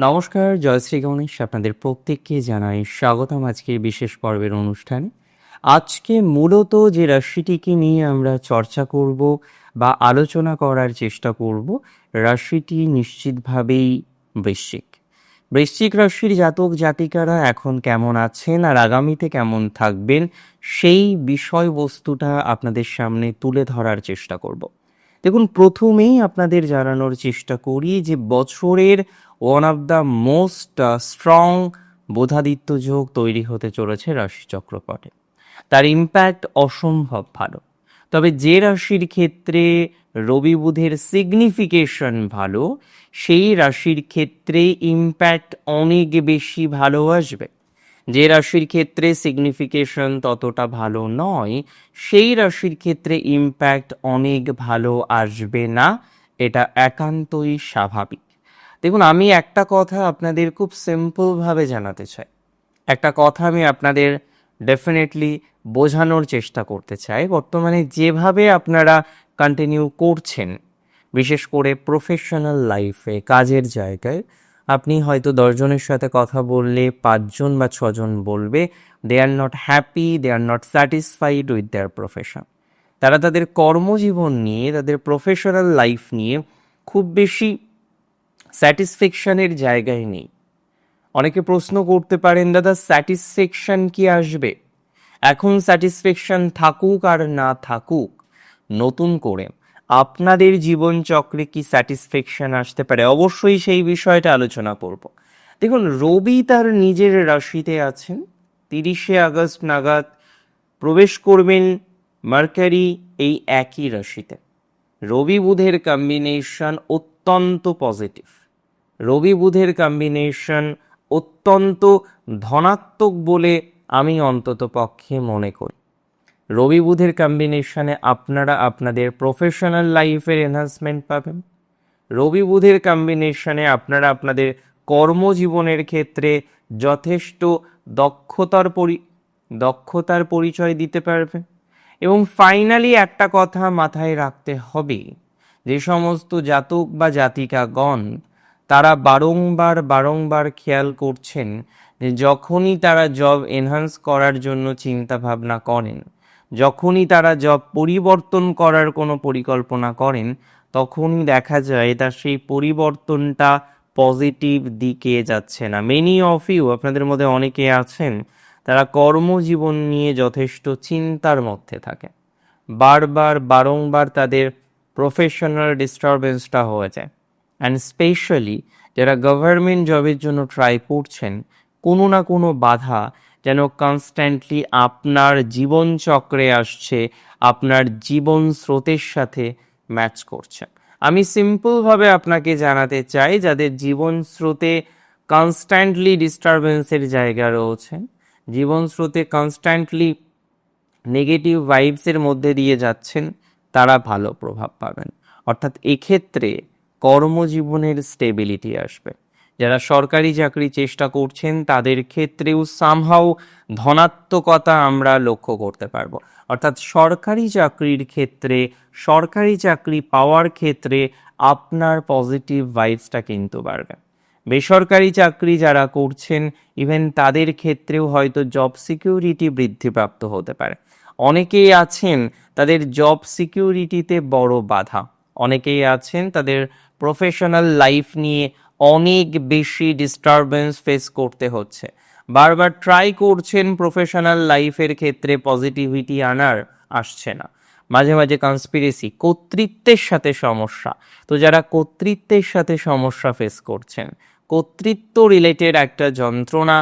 নমস্কার জয়শ্রী গণেশ আপনাদের প্রত্যেককে জানাই স্বাগতম আজকের বিশেষ পর্বের অনুষ্ঠানে। আজকে মূলত যে রাশিটিকে নিয়ে আমরা চর্চা করব বা আলোচনা করার চেষ্টা করব রাশিটি নিশ্চিতভাবেই বৃশ্চিক। বৃশ্চিক রাশির জাতক জাতিকারা এখন কেমন আছেন আর আগামীতে কেমন থাকবেন সেই বিষয়বস্তুটা আপনাদের সামনে তুলে ধরার চেষ্টা করব। দেখুন, প্রথমেই আপনাদের জানানোর চেষ্টা করি যে বছরের one of the most strong Budhaditya যোগ তৈরি হতে চলেছে রাশি চক্রপটে তার ইম্প্যাক্ট অসম্ভব ভালো। তবে যে রাশির ক্ষেত্রে রবি বুধের সিগনিফিকেশন ভালো, সেই রাশির ক্ষেত্রে ইম্প্যাক্ট অনেক বেশি ভালো আসবে। যে রাশির ক্ষেত্রে সিগনিফিকেশন ততটা ভালো নয়, সেই রাশির ক্ষেত্রে ইম্প্যাক্ট অনেক ভালো আসবে না, এটা একান্তই স্বাভাবিক। দেখুন, আমি একটা কথা আপনাদের খুব সিম্পলভাবে জানাতে চাই। একটা কথা আমি আপনাদের ডেফিনেটলি বোঝানোর চেষ্টা করতে চাই। বর্তমানে যেভাবে আপনারা কন্টিনিউ করছেন, বিশেষ করে প্রফেশনাল লাইফে কাজের জায়গায়, আপনি হয়তো দশজনের সাথে কথা বললে পাঁচজন বা ছজন বলবে they are not happy they are not satisfied with their profession তারা তাদের কর্মজীবন নিয়ে, তাদের প্রফেশনাল লাইফ নিয়ে খুব বেশি স্যাটিসফ্যাকশনের জায়গায় নেই। অনেকে প্রশ্ন করতে পারেন, দাদা স্যাটিসফ্যাকশন কি আসবে? এখন স্যাটিসফ্যাকশন থাকুক আর না থাকুক, নতুন করে আপনাদের জীবন চক্রে কি স্যাটিসফ্যাকশন আসতে পারে? অবশ্যই সেই বিষয়টা আলোচনা করব। দেখুন, রবি তার নিজের রাশিতে আছেন। তিরিশে আগস্ট নাগাদ প্রবেশ করবেন মার্কারি এই একই রাশিতে। রবি বুধের কম্বিনেশন অত্যন্ত পজিটিভ রবি বুধের কম্বিনেশন অত্যন্ত ধনাত্মক বলে আমি অন্তত পক্ষে মনে করি। রবি বুধের কম্বিনেশনে আপনারা আপনাদের প্রফেশনাল লাইফের এনহান্সমেন্ট পাবেন। রবি বুধের কম্বিনেশনে আপনারা আপনাদের কর্মজীবনের ক্ষেত্রে যথেষ্ট দক্ষতার পরি, দক্ষতার পরিচয় দিতে পারবেন। এবং ফাইনালি একটা কথা মাথায় রাখতে হবে, যে সমস্ত জাতক বা জাতিকাগণ তারা বারংবার বারংবার খেয়াল করছেন যে যখনই তারা জব এনহান্স করার জন্য চিন্তা ভাবনা করেন, যখনই তারা জব পরিবর্তন করার কোনো পরিকল্পনা করেন, তখনই দেখা যায় তার সেই পরিবর্তনটা পজিটিভ দিকে যাচ্ছে না। মেনি অফ ইউ আপনাদের মধ্যে অনেকে আছেন, তারা কর্মজীবন নিয়ে যথেষ্ট চিন্তার মধ্যে থাকে বারবার, বারংবার তাদের প্রফেশনাল ডিস্টারবেন্সটা হয়ে যায়। অ্যান্ড স্পেশালি যারা গভর্নমেন্ট জবের জন্য ট্রাই করছেন, কোনো না কোনো বাধা যেন কনস্ট্যান্টলি আপনার জীবন চক্রে আসছে, আপনার জীবন স্রোতের সাথে ম্যাচ করছে। আমি সিম্পলভাবে আপনাকে জানাতে চাই, যাদের জীবন স্রোতে কনস্ট্যান্টলি ডিস্টারবেন্সের জায়গা রয়েছে, জীবন স্রোতে কনস্ট্যান্টলি নেগেটিভ ভাইবসের মধ্যে দিয়ে যাচ্ছেন, তারা ভালো প্রভাব পাবেন। অর্থাৎ এক্ষেত্রে কর্মজীবনের স্টেবিলিটি আসবে। যারা সরকারি চাকরি চেষ্টা করছেন, তাদের ক্ষেত্রেও সামহাও ধনাত্মকতা আমরা লক্ষ্য করতে পারব। অর্থাৎ সরকারি চাকরির ক্ষেত্রে, সরকারি চাকরি পাওয়ার ক্ষেত্রে আপনার পজিটিভ ভাইবসটা কিন্তু বাড়বে। বেসরকারি চাকরি যারা করছেন ইভেন তাদের ক্ষেত্রেও হয়তো জব সিকিউরিটি বৃদ্ধিপ্রাপ্ত হতে পারে। অনেকেই আছেন, তাদের জব সিকিউরিটিতে বড় বাধা। অনেকেই আছেন, তাদের প্রফেশনাল লাইফ নিয়ে অনেক বেশি ডিস্টারবেন্স ফেস করতে হচ্ছে। বারবার ট্রাই করছেন প্রফেশনাল লাইফের ক্ষেত্রে পজিটিভিটি আনার, আসছে না। মাঝে মাঝে কনস্পিরেসি কর্তৃত্বের সাথে সমস্যা। তো যারা কর্তৃত্বের সাথে সমস্যা ফেস করছেন, কর্তৃত্ব রিলেটেড একটা যন্ত্রণা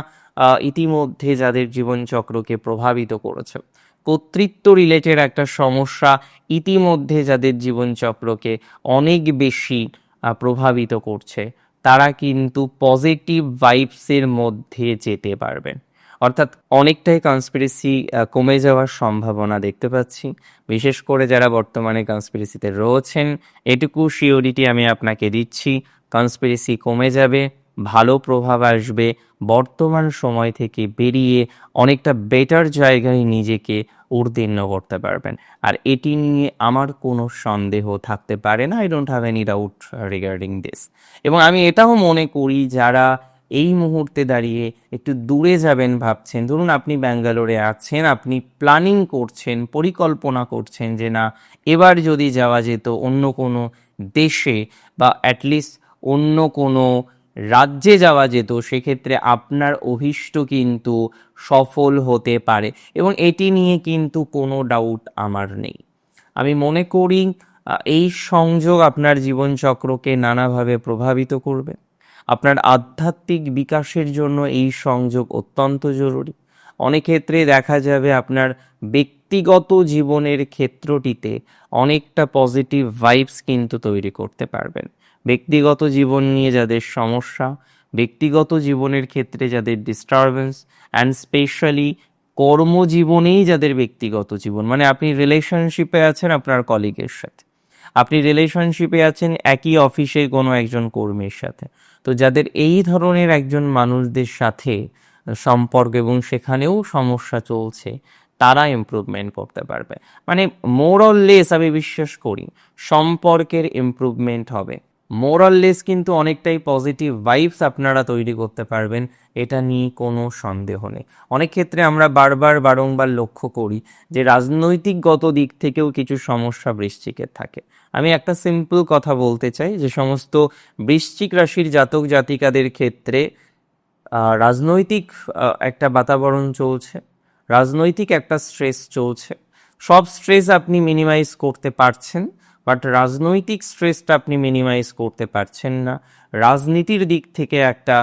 ইতিমধ্যে যাদের জীবনচক্রকে প্রভাবিত করেছে। কর্তৃত্ব রিলেটেড একটা সমস্যা, ইতিমধ্যে যাদের জীবনচক্রকে অনেক বেশি প্রভাবিত করছে, তারা কিন্তু পজিটিভ ভাইবসের মধ্যে যেতে পারবেন। অর্থাৎ অনেকটাই কনস্পিরেসি কমে যাওয়ার সম্ভাবনা দেখতে পাচ্ছি। বিশেষ করে যারা বর্তমানে কনস্পিরেসিতে রয়েছেন, এটুকু শিওরিটি আমি আপনাকে দিচ্ছি কনস্পিরেসি কমে যাবে, ভালো প্রভাব আসবে, বর্তমান সময় থেকে বেরিয়ে অনেকটা বেটার জায়গায় নিজেকে উত্তীর্ণ করতে পারবেন। আর এটি নিয়ে আমার কোনো সন্দেহ থাকতে পারে না। I don't have any doubt regarding this এবং আমি এটাও মনে করি, যারা এই মুহূর্তে দাঁড়িয়ে একটু দূরে যাবেন ভাবছেন, ধরুন আপনি ব্যাঙ্গালোরে আছেন, আপনি প্ল্যানিং করছেন, পরিকল্পনা করছেন যে না, এবার যদি যাওয়া যেত অন্য কোনো দেশে বা অ্যাটলিস্ট অন্য কোনো রাজ্যে যাওয়া যেত, সেক্ষেত্রে আপনার অভীষ্ট কিন্তু সফল হতে পারে এবং এটি নিয়ে কিন্তু কোনো ডাউট আমার নেই। আমি মনে করি এই সংযোগ আপনার জীবনচক্রকে নানাভাবে প্রভাবিত করবে। আপনার আধ্যাত্মিক বিকাশের জন্য এই সংযোগ অত্যন্ত জরুরি। অনেক ক্ষেত্রে দেখা যাবে আপনার ব্যক্তিগত জীবনের ক্ষেত্রটিতে অনেকটা পজিটিভ ভাইবস কিন্তু তৈরি করতে পারবেন। ব্যক্তিগত জীবন নিয়ে যাদের সমস্যা, ব্যক্তিগত জীবনের ক্ষেত্রে যাদের ডিস্টারবেন্স অ্যান্ড স্পেশালি কর্মজীবনেই যাদের ব্যক্তিগত জীবন। মানে আপনি রিলেশনশিপে আছেন আপনার কলিগের সাথে। আপনি রিলেশনশিপে আছেন একই অফিসে কোনো একজন কর্মীর সাথে। তো যাদের এই ধরনের একজন মানুষদের সাথে সম্পর্ক এবং সেখানেও সমস্যা চলছে, তারা ইমপ্রুভমেন্ট করতে পারবে। মানে মোরললেস আমি বিশ্বাস করি, সম্পর্কের ইমপ্রুভমেন্ট হবে। মোরললেস কিন্তু অনেকটাই পজিটিভ ভাইবস আপনারা তৈরি করতে পারবেন, এটা নিয়ে কোনো সন্দেহ নেই। অনেক ক্ষেত্রে আমরা বারবার বারংবার লক্ষ্য করি যে রাজনৈতিকগত দিক থেকেও কিছু সমস্যা বৃশ্চিকের থাকে। আমি একটা সিম্পল কথা বলতে চাই যে সমস্ত বৃশ্চিক রাশির জাতক জাতিকাদের ক্ষেত্রে রাজনৈতিক একটা বাতাবরণ চলছে, রাজনৈতিক একটা স্ট্রেস চলছে। সব স্ট্রেস আপনি মিনিমাইজ করতে পারছেন। বাট রাজনৈতিক স্ট্রেসটা আপনি মিনিমাইজ করতে পারছেন না। রাজনীতির দিক থেকে একটা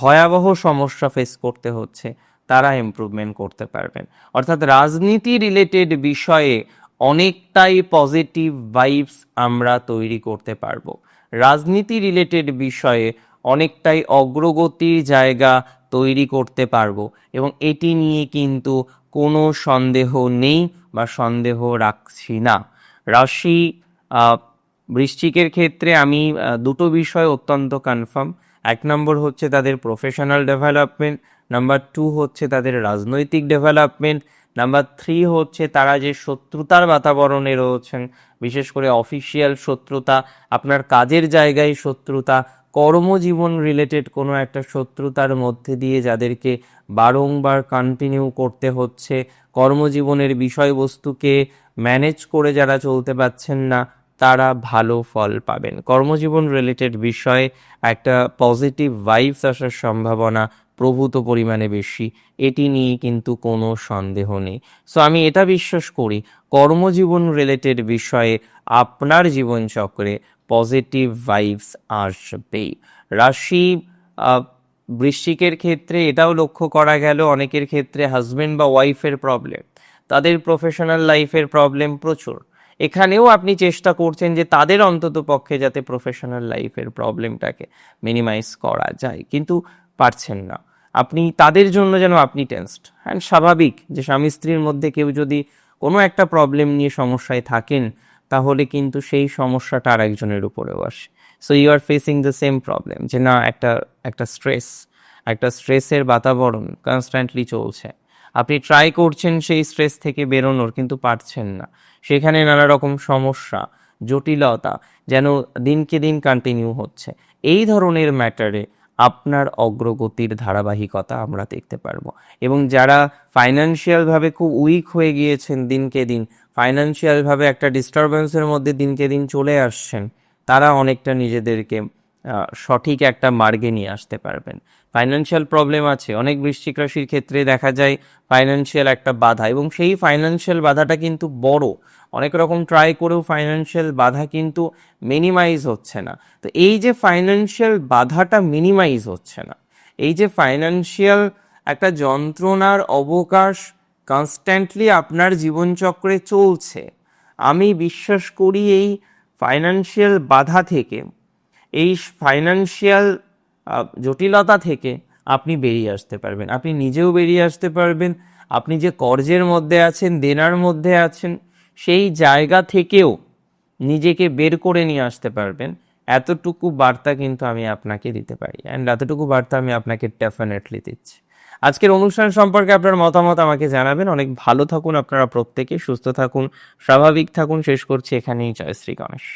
ভয়াবহ সমস্যা ফেস করতে হচ্ছে, তারা ইমপ্রুভমেন্ট করতে পারবেন। অর্থাৎ রাজনীতি রিলেটেড বিষয়ে অনেকটাই পজিটিভ ভাইবস আমরা তৈরি করতে পারব। রাজনীতি রিলেটেড বিষয়ে অনেকটাই অগ্রগতির জায়গা তৈরি করতে পারব এবং এটি নিয়ে কিন্তু কোনো সন্দেহ নেই বা সন্দেহ রাখছি না। রাশি বৃশ্চিকের ক্ষেত্রে আমি দুটো বিষয় অত্যন্ত কনফার্ম এক নম্বর হচ্ছে তাদের প্রফেশনাল ডেভেলপমেন্ট নাম্বার টু হচ্ছে তাদের রাজনৈতিক ডেভেলপমেন্ট নাম্বার থ্রি হচ্ছে তারা যে শত্রুতার বাতাবরণে রয়েছেন, বিশেষ করে অফিসিয়াল শত্রুতা, আপনার কাজের জায়গায় শত্রুতা, কর্মজীবন রিলেটেড কোনো একটা শত্রুতার মধ্যে দিয়ে যাদেরকে বারংবার কন্টিনিউ করতে হচ্ছে, কর্মজীবনের বিষয়বস্তুকে ম্যানেজ করে যারা চলতে পারছেন না তারা ভালো ফল পাবেন। কর্মজীবন রিলেটেড বিষয়ে, একটা পজিটিভ ভাইবস আসার সম্ভাবনা প্রভূত পরিমাণে বেশি, এটি নিয়ে কিন্তু কোনো সন্দেহ নেই। সো আমি এটা বিশ্বাস করি, কর্মজীবন রিলেটেড বিষয়ে আপনার জীবনচক্রে পজিটিভ ভাইবস আসবেই। রাশি বৃশ্চিকের ক্ষেত্রে এটাও লক্ষ্য করা গেল, অনেকের ক্ষেত্রে হাজব্যান্ড বা ওয়াইফের প্রবলেম তাদের প্রফেশনাল লাইফের প্রবলেম প্রচুর। এখানেও আপনি চেষ্টা করছেন যে তাদের অন্তত পক্ষে যাতে প্রফেশনাল লাইফের প্রবলেমটাকে মিনিমাইজ করা যায়। কিন্তু পারছেন না। আপনি, তাদের জন্য যেন আপনি টেন্সড অ্যান্ড স্বাভাবিক যে স্বামী স্ত্রীর মধ্যে কেউ যদি কোনো একটা প্রবলেম নিয়ে সমস্যায় থাকেন, তাহলে কিন্তু সেই সমস্যাটা আর একজনের উপরেও আসে। So you are facing the same problem যে না, একটা একটা স্ট্রেস একটা স্ট্রেসের বাতাবরণ কনস্ট্যান্টলি চলছে। আপনি ট্রাই করছেন সেই স্ট্রেস থেকে বেরোনোর, কিন্তু পারছেন না। সেখানে নানা রকম সমস্যা, জটিলতা যেন দিনকে দিন কন্টিনিউ হচ্ছে। এই ধরনের ম্যাটারে আপনার অগ্রগতির ধারাবাহিকতা আমরা দেখতে পারব। এবং যারা ফাইন্যান্সিয়ালভাবে খুব উইক হয়ে গিয়েছেন দিনকে দিন ফাইন্যান্সিয়ালভাবে একটা ডিস্টারবেন্সের মধ্যে দিনকে দিন চলে আসছেন, তারা অনেকটা নিজেদেরকে সঠিক একটা মার্গে নিয়ে আসতে পারবেন। ফাইন্যান্সিয়াল প্রবলেম আছে। অনেক বৃশ্চিক রাশির ক্ষেত্রে দেখা যায় ফাইন্যান্সিয়াল একটা বাধা এবং সেই ফাইন্যান্সিয়াল বাধাটা কিন্তু বড়। অনেক রকম ট্রাই করেও ফাইন্যান্সিয়াল বাধা কিন্তু মিনিমাইজ হচ্ছে না। তো এই যে ফাইন্যান্সিয়াল বাধাটা মিনিমাইজ হচ্ছে না, এই যে ফাইন্যান্সিয়াল একটা যন্ত্রণার অবকাশ কনস্ট্যান্টলি আপনার জীবনচক্রে চলছে, আমি বিশ্বাস করি এই ফাইন্যান্সিয়াল বাধা থেকে এই ফাইন্যান্সিয়াল জটিলতা থেকে আপনি বেরিয়ে আসতে পারবেন। আপনি নিজেও বেরিয়ে আসতে পারবেন। আপনি যে কর্জের মধ্যে আছেন, দেনার মধ্যে আছেন, সেই জায়গা থেকেও নিজেকে বের করে নিয়ে আসতে পারবেন। এতটুকু বার্তা কিন্তু আমি আপনাকে দিতে পারি অ্যান্ড এতটুকু বার্তা আমি আপনাকে ডেফিনেটলি দিচ্ছি। আজকের অনুষ্ঠান সম্পর্কে আপনার মতামত আমাকে জানাবেন। অনেক ভালো থাকুন আপনারা প্রত্যেকে, সুস্থ থাকুন, স্বাভাবিক থাকুন। শেষ করছি এখানেই। জয় শ্রী গণেশ।